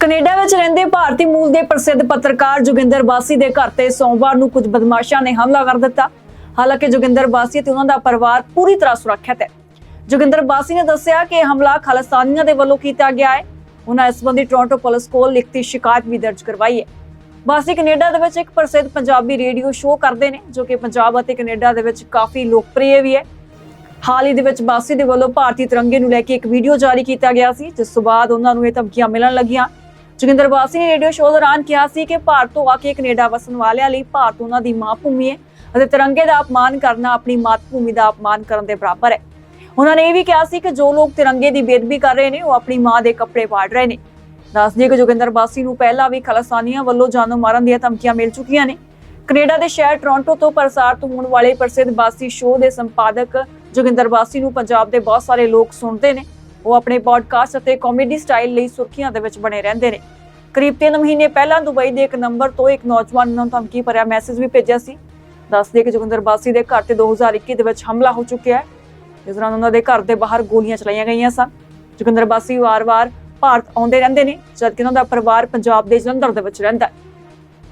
Canada ਵਿੱਚ ਰਹਿੰਦੇ ਭਾਰਤੀ ਮੂਲ ਦੇ ਪ੍ਰਸਿੱਧ ਪੱਤਰਕਾਰ ਜੋਗਿੰਦਰ ਬਾਸੀ ਦੇ ਘਰ ਤੇ ਸੋਮਵਾਰ ਨੂੰ ਕੁਝ ਬਦਮਾਸ਼ਾਂ ਨੇ ਹਮਲਾ ਕਰ ਦਿੱਤਾ। ਹਾਲਾਂਕਿ ਜੋਗਿੰਦਰ ਬਾਸੀ ਤੇ ਉਹਨਾਂ ਦਾ ਪਰਿਵਾਰ ਪੂਰੀ ਤਰ੍ਹਾਂ ਸੁਰੱਖਿਅਤ ਹੈ। ਜੋਗਿੰਦਰ ਬਾਸੀ ਨੇ ਦੱਸਿਆ ਕਿ ਇਹ ਹਮਲਾ ਖਾਲਿਸਤਾਨੀਆਂ ਦੇ ਵੱਲੋਂ ਕੀਤਾ ਗਿਆ ਹੈ। ਉਹਨਾਂ ਇਸ ਸੰਬੰਧੀ ਟੋਰਾਂਟੋ ਪੁਲਿਸ ਕੋਲ ਲਿਖਤੀ ਸ਼ਿਕਾਇਤ ਵੀ ਦਰਜ ਕਰਵਾਈ ਹੈ। ਬਾਸੀ ਕੈਨੇਡਾ ਦੇ ਵਿੱਚ ਇੱਕ ਪ੍ਰਸਿੱਧ ਪੰਜਾਬੀ ਰੇਡੀਓ ਸ਼ੋਅ ਕਰਦੇ ਨੇ, ਜੋ ਕਿ ਪੰਜਾਬ ਅਤੇ ਕੈਨੇਡਾ ਦੇ ਵਿੱਚ ਕਾਫੀ ਲੋਕਪ੍ਰਿਯ ਵੀ ਹੈ। ਹਾਲ ਹੀ ਦੇ ਵਿੱਚ ਬਾਸੀ ਦੇ ਵੱਲੋਂ ਭਾਰਤੀ ਤਿਰੰਗੇ ਨੂੰ ਲੈ ਕੇ ਇੱਕ ਵੀਡੀਓ ਜਾਰੀ ਕੀਤਾ ਗਿਆ ਸੀ, ਜਿਸ ਤੋਂ ਬਾਅਦ ਉਹਨਾਂ ਨੂੰ ਇਹ ਧਮਕੀਆਂ ਮਿਲਣ ਲੱਗੀਆਂ। ਜੋਗਿੰਦਰ ਬਾਸੀ ਨੇ ਰੇਡੀਓ ਸ਼ੋਅ ਦੌਰਾਨ ਕਿਹਾ ਸੀ ਕਿ ਭਾਰਤ ਤੋਂ ਆ ਕੇ ਕੈਨੇਡਾ ਵਸਣ ਵਾਲਿਆਂ ਲਈ ਭਾਰਤ ਉਹਨਾਂ ਦੀ ਮਾਂ ਭੂਮੀ ਹੈ ਅਤੇ ਤਿਰੰਗੇ ਦਾ ਅਪਮਾਨ ਕਰਨਾ ਆਪਣੀ ਮਾਤ ਭੂਮੀ ਦਾ ਅਪਮਾਨ ਕਰਨ ਦੇ ਬਰਾਬਰ ਹੈ। ਉਹਨਾਂ ਨੇ ਇਹ ਵੀ ਕਿਹਾ ਸੀ ਕਿ ਜੋ ਲੋਕ ਤਿਰੰਗੇ ਦੀ ਬੇਦਬੀ ਕਰ ਰਹੇ ਨੇ, ਉਹ ਆਪਣੀ ਮਾਂ ਦੇ ਕੱਪੜੇ ਪਾੜ ਰਹੇ ਨੇ। ਦੱਸ ਦਈਏ ਕਿ ਜੋਗਿੰਦਰ ਬਾਸੀ ਨੂੰ ਪਹਿਲਾਂ ਵੀ ਖਾਲਿਸਤਾਨੀਆਂ ਵੱਲੋਂ ਜਾਨੋਂ ਮਾਰਨ ਦੀਆਂ ਧਮਕੀਆਂ ਮਿਲ ਚੁੱਕੀਆਂ ਨੇ। ਕੈਨੇਡਾ ਦੇ ਸ਼ਹਿਰ ਟੋਰਾਂਟੋ ਤੋਂ ਪ੍ਰਸਾਰਿਤ ਹੋਣ ਵਾਲੇ ਪ੍ਰਸਿੱਧ ਬਾਸੀ ਸ਼ੋਅ ਦੇ ਸੰਪਾਦਕ ਜੋਗਿੰਦਰ ਬਾਸੀ ਨੂੰ ਪੰਜਾਬ ਦੇ ਬਹੁਤ ਸਾਰੇ ਲੋਕ ਸੁਣਦੇ ਨੇ। ਉਹ ਆਪਣੇ ਪੋਡਕਾਸਟ ਅਤੇ ਕਾਮੇਡੀ ਸਟਾਈਲ ਲਈ ਸੁਰਖੀਆਂ ਦੇ ਵਿੱਚ ਬਣੇ ਰਹਿੰਦੇ ਨੇ। ਕਰੀਬ 3 ਮਹੀਨੇ ਪਹਿਲਾਂ ਦੁਬਈ ਦੇ ਇੱਕ ਨੰਬਰ ਤੋਂ ਇੱਕ ਨੌਜਵਾਨ ਨੂੰ ਧਮਕੀ ਭਰਿਆ ਮੈਸੇਜ ਵੀ ਭੇਜਿਆ ਸੀ। ਦੱਸਦੇ ਕਿ ਜੋਗਿੰਦਰ ਬਾਸੀ ਦੇ ਘਰ ਤੇ 2021 ਦੇ ਵਿੱਚ ਹਮਲਾ ਹੋ ਚੁੱਕਿਆ ਹੈ ਇਸ ਦੌਰਾਨ ਉਹਨਾਂ ਦੇ ਘਰ ਦੇ ਬਾਹਰ ਗੋਲੀਆਂ ਚਲਾਈਆਂ ਗਈਆਂ ਸਨ। ਜੋਗਿੰਦਰ ਬਾਸੀ ਵਾਰ-ਵਾਰ ਭਾਰਤ ਆਉਂਦੇ ਰਹਿੰਦੇ ਨੇ, ਜਦਕਿ ਉਹਨਾਂ ਦਾ ਪਰਿਵਾਰ ਪੰਜਾਬ ਦੇ ਜਲੰਧਰ ਦੇ ਵਿੱਚ ਰਹਿੰਦਾ ਹੈ।